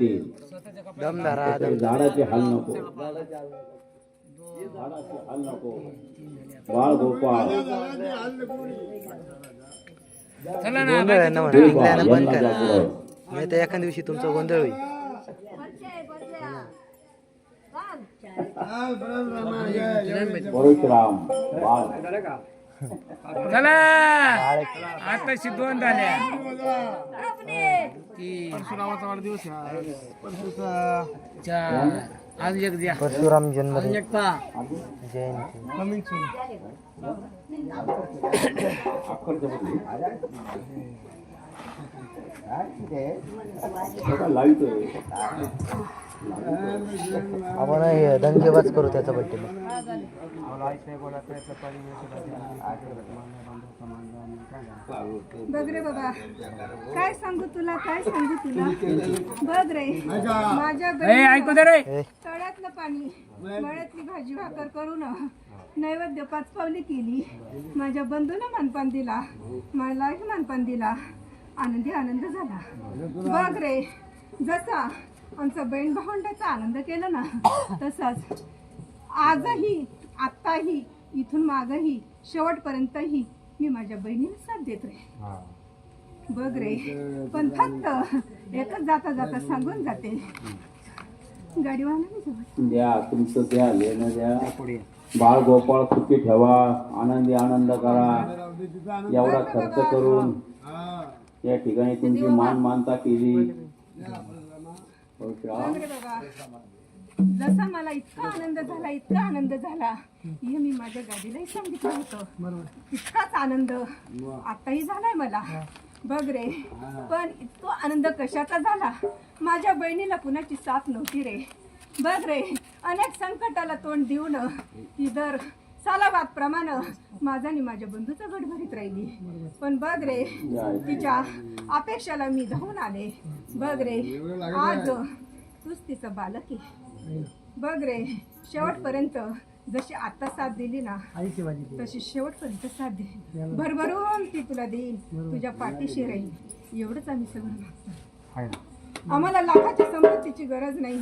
ते झाडाचे हाल नको. झाडाचे हाल नको. बाळ गोपाळ. बंद करा. नाही तर एखाद्या दिवशी तुमचा गोंधळ होईल. परशुराम बाळ. चला. आताशी दोन झाल्या. की परशुरामाचा वाढदिवस चार. अजून एक द्या. परशुराम जन्म एक पहा. जयंती. लावतोय आपण हे दंगेबाज करू त्याचा बड्डे बघ रे बाबा काय सांगू तुला काय सांगू तुला? बघ रे माझ्या ए ऐकू दे रे. ए. तळ्यातलं पाणी मळ्यातली भाजी भाकर करून नैवेद्य पाच पावली केली. माझ्या बंधूनं मानपान दिला मलाही मानपान दिला आनंदी आनंद झाला. बघ रे जसा आमचा बहीण भावंडाचा आनंद केला ना तसाच. आजही आत्ताही इथून मागही शेवटपर्यंतही मी माझ्या बहिणीला साथ देत रे बघ रे पण फक्त एकच जाता जाता सांगून जाते. गाडीवाला द्या तुमचं द्या लेणं द्या. बाळ गोपाळ सुखी ठेवा आनंदी आनंद करा. एवढा खर्च करून या ठिकाणी तुमची मान मानता केली परशुराम बघ रे बाबा जसा मला इतका आनंद झाला इतका आनंद झाला हे मी माझ्या गाडीलाही सांगितलं होतं. इतकाच आनंद. आताही झालाय मला. बघ रे. पण इतका आनंद कशाचा झाला? माझ्या बहिणीला कुणाची साथ नव्हती रे. बघ रे अनेक संकटाला तोंड देऊन ती दर सालाबाद प्रमाणे. माझा आणि माझ्या बंधूचा गट भरीत राहिली. पण बघ रे तिच्या अपेक्षाला मी धावून आले. बघ रे आज तूच तिचा बालक आहे. बघ रे शेवटपर्यंत जशी आता साथ दिली ना तशी शेवटपर्यंत साथ दे भरभरून ती तुला देईल तुझ्या पाठीशी राहील एवढंच आम्ही सगळं मागतो. आम्हाला लाखाच्या संपत्तीची गरज नाही.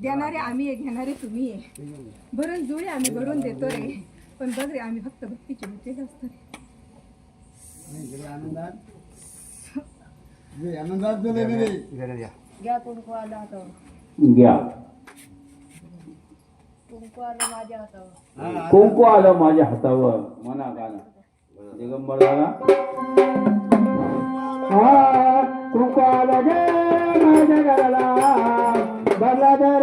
देणारे आम्ही आहे घेणारे तुम्ही आहे. भरून जुळे आम्ही भरून देतो रे. पण बघ रे आम्ही फक्त भक्तीचे भक्तीच असतो रे घ्या कुंकू आला हातावर. घ्या. कुंकू आलं माझ्या हातावर. कुंकू आलं माझ्या हातावर. म्हणा गाणं. दिगंबर दादा हा कुंकू आलं गे माझ्या घराला. बघा दर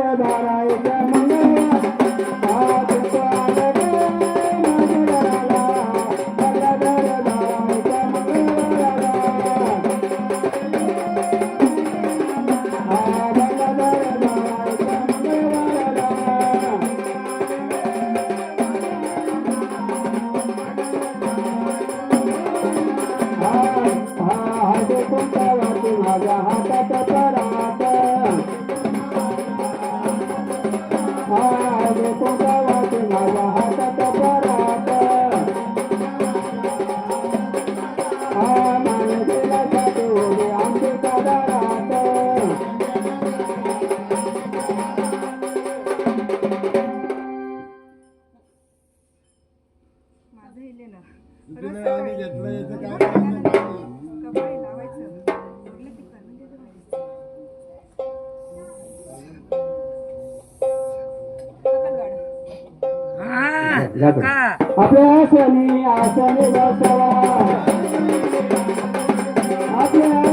आपल्या आसनी आसने बसवा आपल्या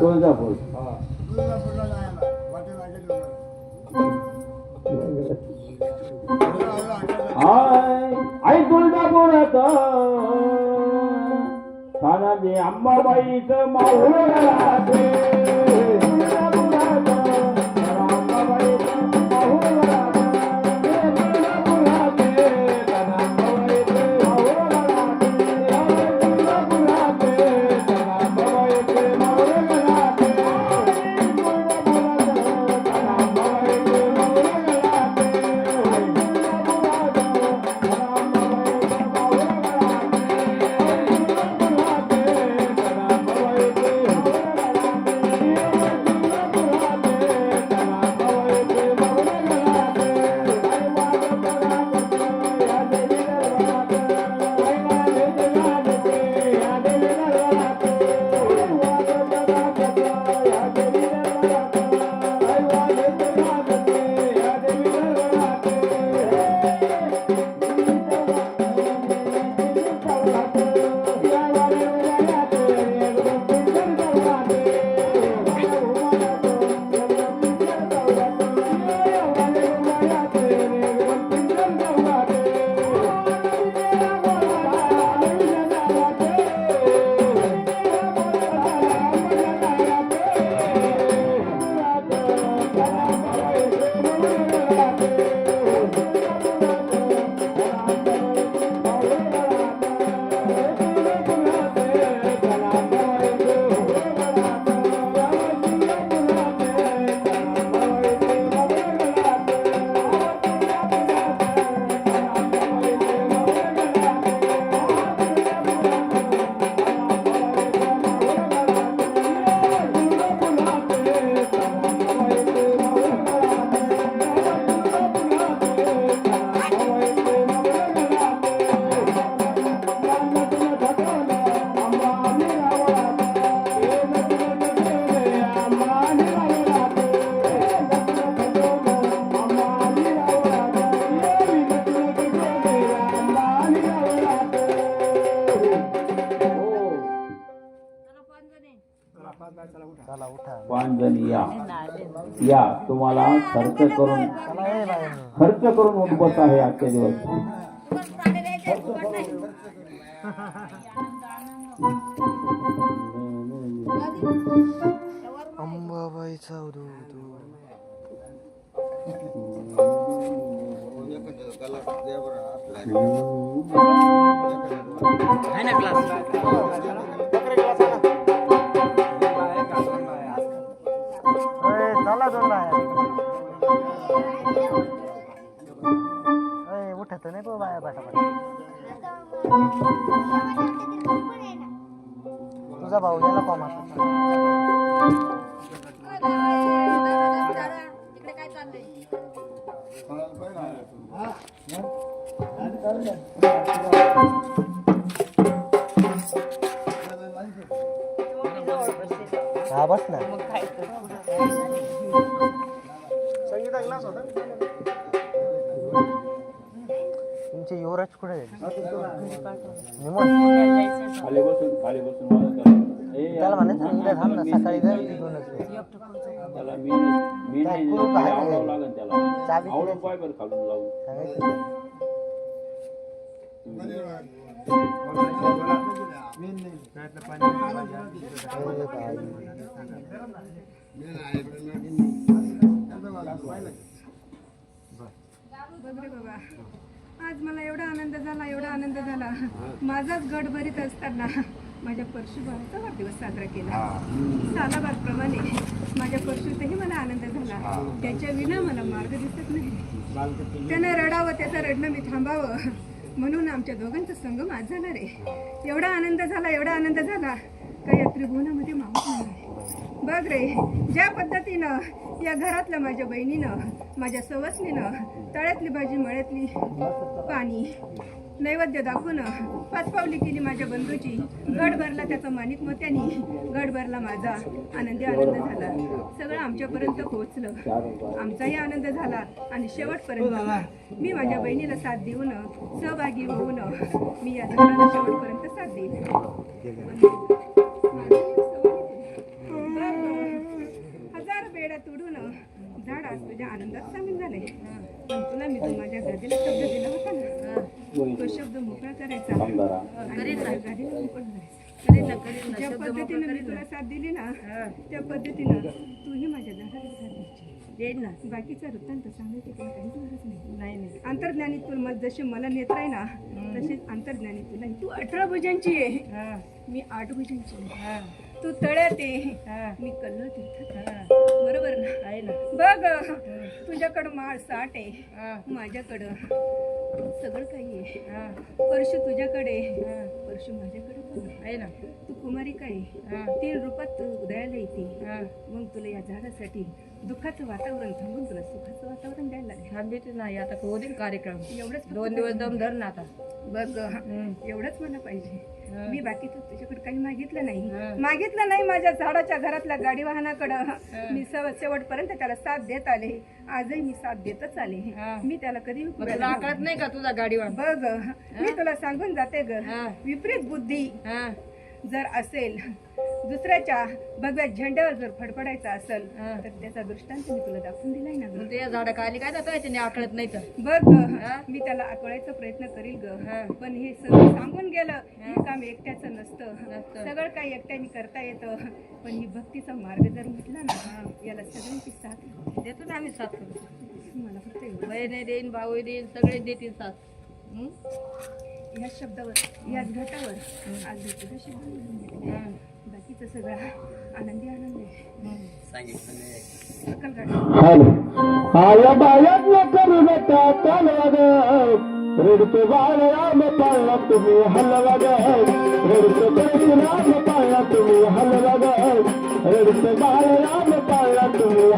तुळजापूर हाय आई तुळजापुरात माझे अंबाबाईचं माऊळ घराते तुळजापुरात अंबाबाईचं जण या या तुम्हाला खर्च करून. खर्च करून उठवत आहे आजच्या दिवस. अंबाबाईचा दूध अय, जोडला दोन उठत नाही बो बाया पाठापाठ तुझा भाऊ गेला कॉमात. युवराज कुठे आहे निमोन खाली बसून खाली बसून मला त्याला- ए, त्याला. म्हणायचं इकडे थांब ना सकाळी खालून लावून सांगायचं आज मला एवढा आनंद झाला एवढा आनंद झाला. माझाच गड भरीत असताना माझ्या परशुभावाचा वाढदिवस साजरा केला. सालाबादप्रमाणे माझ्या परशुतही मला आनंद झाला. त्याच्या विना मला मार्ग दिसत नाही. त्यानं रडावं त्याचं रडणं मी थांबावं. म्हणून आमच्या दोघांचा संगम आज झाला रे एवढा आनंद झाला एवढा आनंद झाला. का या त्रिभुवनामध्ये मावत नाही? बघ रे ज्या पद्धतीनं या घरातल्या माझ्या बहिणीनं माझ्या सवसनीनं तळ्यातली भाजी मळ्यातली पाणी नैवेद्य दाखवून पाचपावली केली माझ्या बंधूची गड भरला त्याचा माणिक मोत्यानी गड भरला माझा आनंदी आनंद झाला. सगळं आमच्यापर्यंत पोहोचलं. आमचाही आनंद झाला आणि शेवटपर्यंत मी माझ्या बहिणीला साथ देऊन सहभागी होऊन मी या जगाला शेवटपर्यंत साथ देईन. झाड आज तुझ्या आनंदात सामील झाले. पण तुला मी तो माझ्या गादीला शब्द दिला होता ना तो शब्द मोकळा करायचा. आणि माझ्या गादीला मोकळं करायचं ज्या पद्धतीने मी तुला साथ दिली ना त्या पद्धतीनं तूही माझ्या झाडाला साथ द्यायची. ना. बाकीचा वृत्तांत सांगायची तुला काहीच गरज नाही. नाही नाही. अंतर्ज्ञानी तुला जसे मला नेत्र आहे ना तसेच अंतर्ज्ञानी तुला तू अठरा भुजांची आहे हा. मी आठ भुजांची आहे. हा. तू तळ्यात आहे हा. मी कल्ल बरोबर ना? आहे ना. बघ तुझ्याकडं माळ साठ आहे. माझ्याकडं सगळं काही आहे. हा. परशु तुझ्याकडे. परशु माझ्याकडे आहे. ना. तू कुमारी काय? तीन रूपात तू उदयाला येते. हा. मग तुला या झाडासाठी दुःखाचं वातावरण थांबून तुला सुखाचं वातावरण द्यायला थांबीच नाही. आता दे कार्यक्रम. एवढंच दोन दिवस दम धर ना आता. बघ. एवढंच मला पाहिजे. मी बाकीचं तुझ्याकडे काही मागितलं नाही. मागितलं नाही माझ्या झाडाच्या घरातल्या गाडी वाहनाकडं. मी शेवटपर्यंत त्याला साथ देत आले. आजही मी साथ देतच आले. मी त्याला कधी नाही. का तुझा गाडीवर बघ मी तुला सांगून जाते ग. विपरीत बुद्धी. जर असेल दुसऱ्याच्या भगव्या झेंड्यावर जर फडफडायचं असेल हा. तर त्याचा दृष्टांत मी तुला दाखवून दिलाय ना ग मग ते झाडं खाली काय जातं याच्याने आकळत नाही तर बघ ग, मी त्याला आकळायचा प्रयत्न करील हा. ग पण हे सगळं सांगून गेलं हे काम एकट्याचं नसतं नसतं. सगळं काही एकट्याने करता येतं पण ही भक्तीचा मार्ग जर म्हटला ना याला सगळ्यांची साथ लागते. देतो ना आम्ही साथ मला फक्त एवढं. बहिणी देईन भाऊ देईन सगळे देतील साथ हं? या शब्दावर याच घाटावर आज बोलले. हं. बाकीचं आनंदी आनंद. आहे रडतो बाळ राम पाळला तुम्ही हलवाग. रडतो परशुराम पाळला तुम्ही रडतो बाळ राम पाळला तुम्ही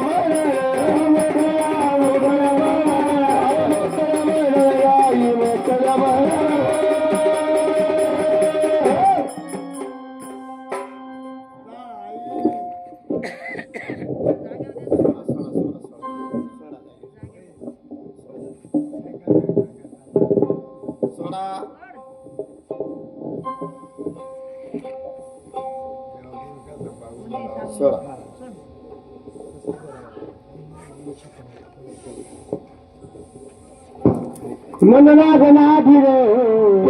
oh Ramana